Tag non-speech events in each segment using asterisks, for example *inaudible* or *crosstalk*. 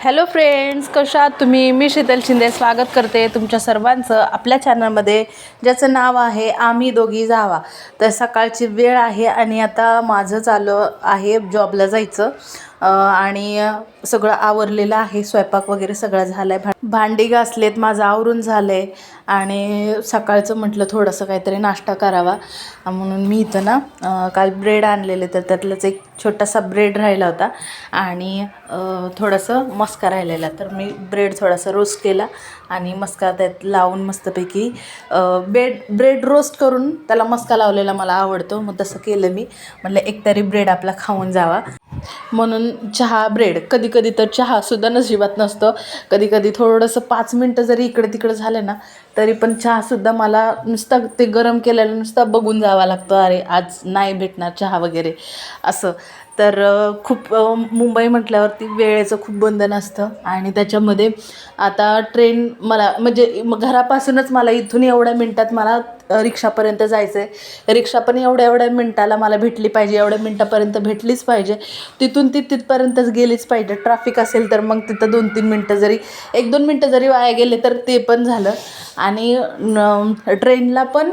Hello friends कशा तुम्ही? मी शीतल शिंदे. स्वागत करते तुमच्या सर्वांचं आपल्या चॅनलमध्ये ज्याचं नाव आहे आम्ही दोघी जावा. तर सकाळची वेळ आहे आणि आता माझं चालू आहे जॉबला जायचं. आणि सगळं आवरलेलं आहे. स्वयंपाक वगैरे सगळं झालं आहे भा भांडी घासलेत. माझं आवरून झालं आहे आणि सकाळचं म्हटलं थोडंसं काहीतरी नाश्ता करावा. म्हणून मी इथं ना काल ब्रेड आणलेले तर त्यातलंच एक छोटासा ब्रेड राहिला होता. आणि थोडंसं मस्का राहिलेला. तर मी ब्रेड थोडासा रोस्ट केला. आणि मस्का त्यात लावून मस्तपैकी ब्रेड ब्रेड रोस्ट करून त्याला मस्का लावलेला मला आवडतो. मग तसं केलं मी. म्हटलं एक तरी ब्रेड आपला खाऊन जावा. म्हणून चहा ब्रेड कधी कधी तर चहासुद्धा नशिबात नसतं. कधी कधी थोडंसं पाच मिनटं जरी इकडे तिकडे झालं ना तरी पण चहासुद्धा मला नुसता ते गरम केलेलं नुसता बघून जावा लागतं. अरे आज नाही भेटणार चहा वगैरे. असं. तर खूप मुंबई म्हटल्यावरती वेळेचं खूप बंधन असतं. आणि त्याच्यामध्ये आता ट्रेन मला म्हणजे घरापासूनच मला इथून एवढ्या मिनटात मला रिक्षापर्यंत जायचं आहे रिक्षा पण एवढ्या एवढ्या मिनटाला मला भेटली पाहिजे एवढ्या मिनटापर्यंत भेटलीच पाहिजे. तिथून ती तिथपर्यंतच गेलीच पाहिजे. ट्रॅफिक असेल तर मग तिथं दोन तीन मिनटं जरी एक दोन मिनटं जरी वाया गेले तर ते पण झालं. आणि ट्रेनला पण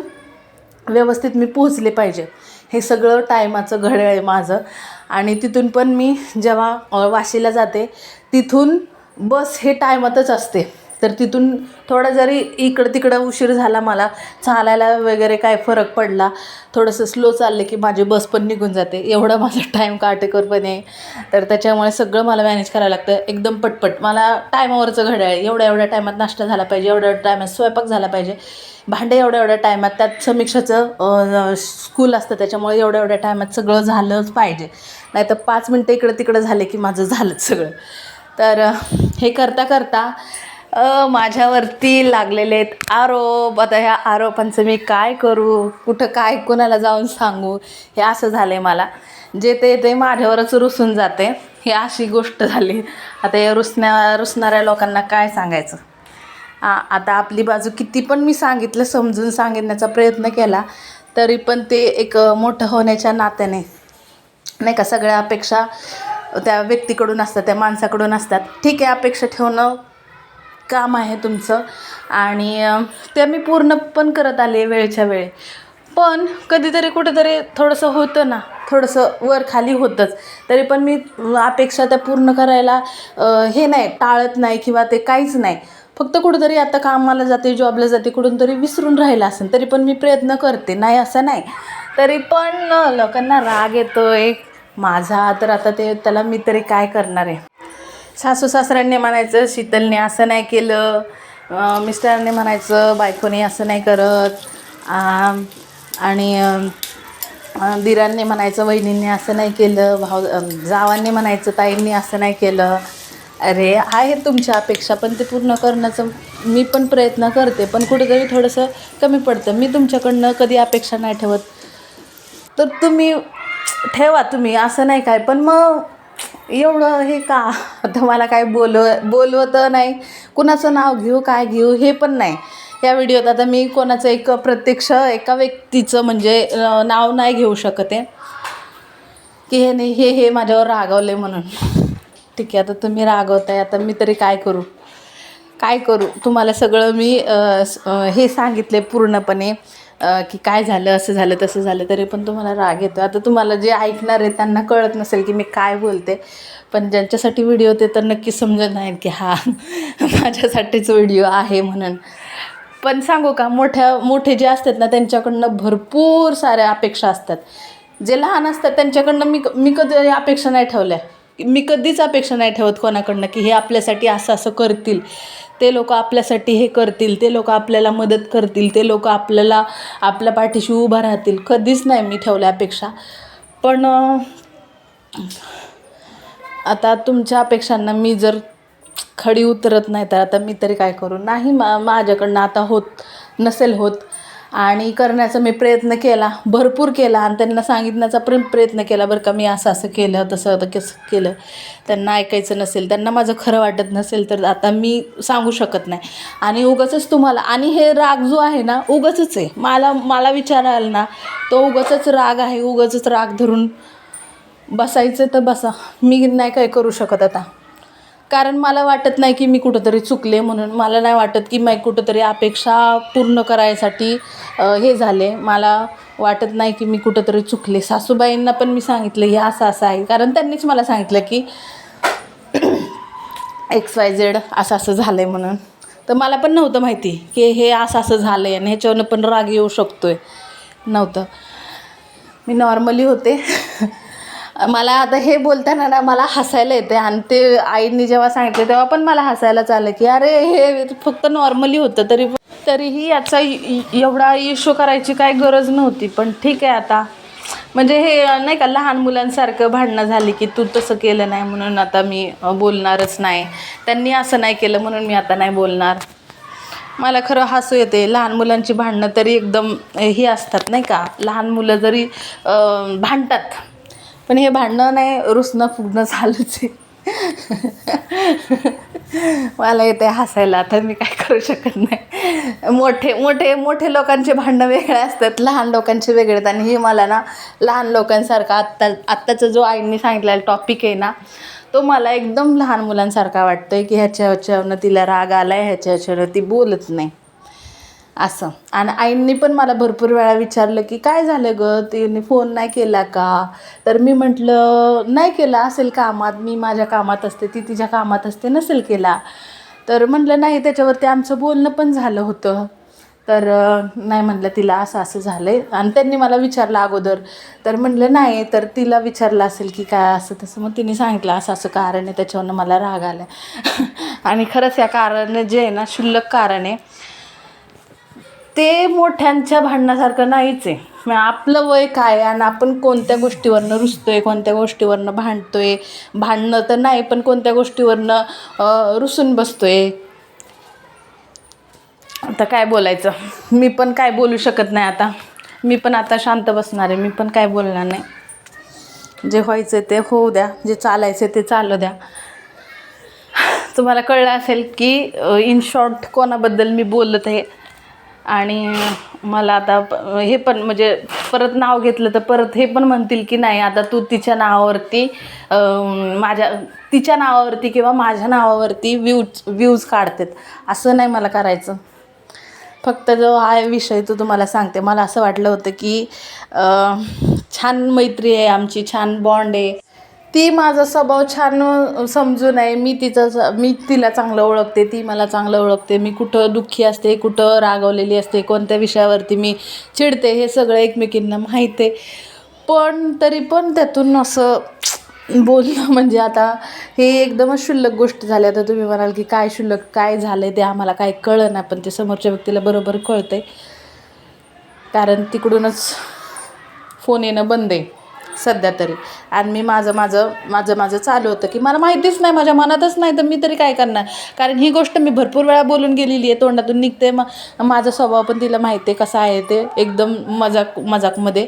व्यवस्थित मी पोहोचले पाहिजे. हे सगळं टायमाचं घड्याळ आहे माझं. आणि तिथून पण मी जेव्हा वाशीला जाते तिथून बस हे टायमातच असते. तर तिथून थोडा जरी इकडं तिकडं उशीर झाला मला चालायला वगैरे काय फरक पडला थोडंसं स्लो चाललं की माझी बस पण निघून जाते. एवढं माझा टाईम काटेकोरपणे. आहे तर त्याच्यामुळे सगळं मला मॅनेज करायला लागतं. एकदम पटपट. मला टायमावरचं घड्याळ एवढ्या एवढ्या टायमात नाश्ता झाला पाहिजे. एवढ्या एवढ्या टायमात स्वयंपाक झाला पाहिजे. भांडे एवढ्या एवढ्या टायमात त्यात समीक्षाचं स्कूल असतं. त्याच्यामुळे एवढ्या एवढ्या टायमात सगळं झालंच पाहिजे. नाहीतर पाच मिनटं इकडं तिकडं झाले की माझं झालंच सगळं. तर हे करता करता माझ्यावरती लागलेले आहेत आरोप. आता ह्या आरोपांचं मी काय करू? कुठं काय कुणाला जाऊन सांगू? हे असं झालं आहे मला. जे ते ते माझ्यावरच रुसून जाते. ही अशी गोष्ट झाली. आता या रुसण्या रुसणाऱ्या लोकांना काय सांगायचं? आता आपली बाजू किती पण मी सांगितलं समजून सांगण्याचा प्रयत्न केला तरी पण ते एक मोठं होण्याच्या नात्याने नाही का सगळ्या अपेक्षा त्या व्यक्तीकडून असतात त्या माणसाकडून असतात. ठीक आहे अपेक्षा ठेवणं काम आहे तुमचं. आणि ते मी पूर्ण पण करत आले वेळच्या वेळी. पण कधीतरी कुठेतरी थोडंसं होतं ना थोडंसं वर खाली होतंच. तरी पण मी अपेक्षा त्या पूर्ण करायला हे नाही टाळत नाही किंवा ते काहीच नाही. फक्त कुठंतरी आता कामाला जाते जॉबला जाते कुठून तरी विसरून राहिलं असेल तरी पण मी प्रयत्न करते. नाही असं नाही. तरी पण लोकांना राग येतो एक माझा तर आता ते त्याला मी तरी काय करणार आहे? सासू सासऱ्यांनी म्हणायचं शीतलने असं नाही केलं. मिस्टरांनी म्हणायचं बायकोने असं नाही करत. आणि दिरांनी म्हणायचं वहिनींनी असं नाही केलं. भाऊ जावांनी म्हणायचं ताईंनी असं नाही केलं. अरे आहे तुमच्या अपेक्षा पण ते पूर्ण करण्याचं मी पण प्रयत्न करते पण कुठेतरी थोडंसं कमी पडतं. मी तुमच्याकडनं कधी अपेक्षा नाही ठेवत. तर तुम्ही ठेवा तुम्ही असं नाही काय. पण मग एवढं हे का? आता मला काय बोलव बोलवतं नाही. कुणाचं नाव घेऊ काय घेऊ हे पण नाही. या व्हिडिओत आता मी कोणाचं एक प्रत्यक्ष एका व्यक्तीचं म्हणजे नाव नाही घेऊ शकत आहे. की हे नाही हे हे माझ्यावर रागवले म्हणून. ठीक आहे आता तुम्ही रागवताय आता मी तरी काय करू? काय करू? तुम्हाला सगळं मी हे सांगितले पूर्णपणे. की काय झालं असं झालं तसं झालं तरी पण तुम्हाला राग येतो आता तुम्हाला जे ऐकणार आहे त्यांना कळत नसेल की मी काय बोलते. पण ज्यांच्यासाठी व्हिडिओ ते तर नक्की समजत नाहीत की हा माझ्यासाठीच व्हिडिओ आहे म्हणून. पण सांगू का मोठ्या मोठे जे असतात ना त्यांच्याकडनं भरपूर साऱ्या अपेक्षा असतात. जे लहान असतात त्यांच्याकडनं मी मी कधी अपेक्षा नाही ठेवल्या. मी कधीच अपेक्षा नाही ठेवत कोणाकडनं की हे आपल्यासाठी असं असं करतील. ते लोक आपल्यासाठी हे करतील ते लोक आपल्याला मदत करतील ते लोक आपल्याला आपल्या पाठीशी उभं राहतील. कधीच नाही मी ठेवल्या अपेक्षा. पण आता तुमच्या अपेक्षांना मी जर खडी उतरत नाही तर आता मी तरी काय करू? नाही मा माझ्याकडनं आता होत नसेल होत. आणि करण्याचा मी प्रयत्न केला भरपूर केला आणि त्यांना सांगितण्याचा पण प्रयत्न केला बरं का मी असं असं केलं तसं कसं केलं. त्यांना ऐकायचं नसेल त्यांना माझं खरं वाटत नसेल तर आता मी सांगू शकत नाही. आणि उगाचच तुम्हाला आणि हे राग जो आहे ना उगाचच आहे. मला मला विचाराल ना तो उगाचच राग आहे उगाचच राग धरून बसायचं तर बसा. मी नाही काय करू शकत आता. कारण मला वाटत नाही की मी कुठंतरी चुकले म्हणून. मला नाही वाटत की मी कुठंतरी अपेक्षा पूर्ण करायसाठी हे झाले. मला वाटत नाही की मी कुठंतरी चुकले. सासूबाईंना पण मी सांगितलं हे असं असं आहे. कारण त्यांनीच मला सांगितलं की एक्स वाय झेड असं असं झालं आहे म्हणून. तर मला पण नव्हतं माहिती की हे असं असं झालं आहे आणि ह्याच्यावरनं पण राग येऊ शकतो आहे नव्हतं. मी नॉर्मली होते. मला आता हे बोलताना ना मला हसायला येते आणि ते आईनी जेव्हा सांगितलं तेव्हा पण मला हसायलाच आलं की अरे हे फक्त नॉर्मली होतं तरी तरीही याचा एवढा इशू करायची काय गरज नव्हती. पण ठीक आहे आता. म्हणजे हे नाही का लहान मुलांसारखं भांडणं झाली की तू तसं केलं नाही म्हणून आता मी बोलणारच नाही. त्यांनी असं नाही केलं म्हणून मी आता नाही बोलणार. मला खरं हसू येते. लहान मुलांची भांडणं तरी एकदम हे असतात नाही का? लहान मुलं जरी भांडतात पण हे भांडणं नाही रुसणं फुगणं चालूच आहे. मला येते हसायला आता मी काय करू शकत नाही. मोठे मोठे मोठे लोकांचे भांडणं वेगळे असतात लहान लोकांचे वेगळे आहेत. आणि हे मला ना लहान लोकांसारखा आत्ता आत्ताचा जो आईंनी सांगितलेला टॉपिक आहे ना तो मला एकदम लहान मुलांसारखा वाटतो आहे की ह्याच्या ह्याच्यावरनं तिला राग आलाय ह्याच्या ह्याच्यावरनं ती बोलत नाही. असं. आणि आईंनी पण मला भरपूर वेळा विचारलं की काय झालं गं? तिने फोन नाही केला का? तर मी म्हटलं नाही केला असेल कामात. मी माझ्या कामात असते. ती तिच्या कामात असते नसेल केला. तर म्हटलं नाही त्याच्यावरती आमचं बोलणं पण झालं होतं. तर नाही म्हटलं तिला असं असं झालं आहे आणि त्यांनी मला विचारलं अगोदर. तर म्हटलं नाही तर तिला विचारलं असेल की काय असं तसं. मग तिने सांगितलं असं असं कारण आहे. त्याच्यावरनं मला राग आला *laughs* आणि खरंच या कारण जे आहे ना क्षुल्लक कारण आहे. ते मोठ्यांच्या भांडणासारखं नाहीच आहे. मग आपलं वय काय आणि आपण कोणत्या गोष्टीवरनं रुसतोय कोणत्या गोष्टीवरनं भांडतोय? भांडणं तर नाही पण कोणत्या गोष्टीवरनं रुसून रुसून बसतोय? आता काय बोलायचं? मी पण काय बोलू शकत नाही आता. मी पण आता शांत बसणार आहे. मी पण काय बोलणार नाही. जे व्हायचं ते होऊ द्या. जे चालायचं ते चालू द्या. तुम्हाला कळलं असेल की इन शॉर्ट कोणाबद्दल मी बोलत आहे? आणि मला आता प- हे पण म्हणजे परत नाव घेतलं तर परत हे पण म्हणतील की नाही आता तू तिच्या नावावरती माझ्या तिच्या नावावरती किंवा माझ्या नावावरती व्ह्यूज व्ह्यूज काढतात. असं नाही मला करायचं. फक्त जो हा विषय तो तुम्हाला सांगते. मला असं वाटलं होतं की छान मैत्री आहे आमची छान बॉन्ड आहे. ती माझा स्वभाव छान समजून आहे मी तिचं मी तिला चांगलं ओळखते ती मला चांगलं ओळखते. मी कुठं दुःखी असते कुठं रागवलेली असते कोणत्या विषयावरती मी चिडते हे सगळं एकमेकींना माहीत आहे. पण तरी पण त्यातून असं बोलणं म्हणजे आता हे एकदमच क्षुल्लक गोष्ट झाली. आता तुम्ही म्हणाल की काय शुल्लक काय झालं आहे ते आम्हाला काय कळलं नाही पण ते समोरच्या व्यक्तीला बरोबर कळतंय. कारण तिकडूनच फोन येणं बंद आहे. सध्या तरी. आणि मी माझं माझं माझं माझं चालू होतं की मला माहितीच नाही माझ्या मनातच नाही तर मी तरी काय करणार? कारण ही गोष्ट मी भरपूर वेळा बोलून गेलेली आहे तोंडातून निघते. मग माझा स्वभाव पण तिला माहिती आहे कसा आहे ते एकदम मजाक मजाकमध्ये.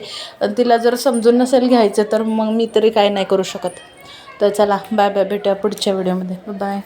तिला जर समजून नसेल घ्यायचं तर मग मी तरी काय नाही करू शकत. तर चला बाय बाय भेटूया पुढच्या व्हिडिओमध्ये. बाय.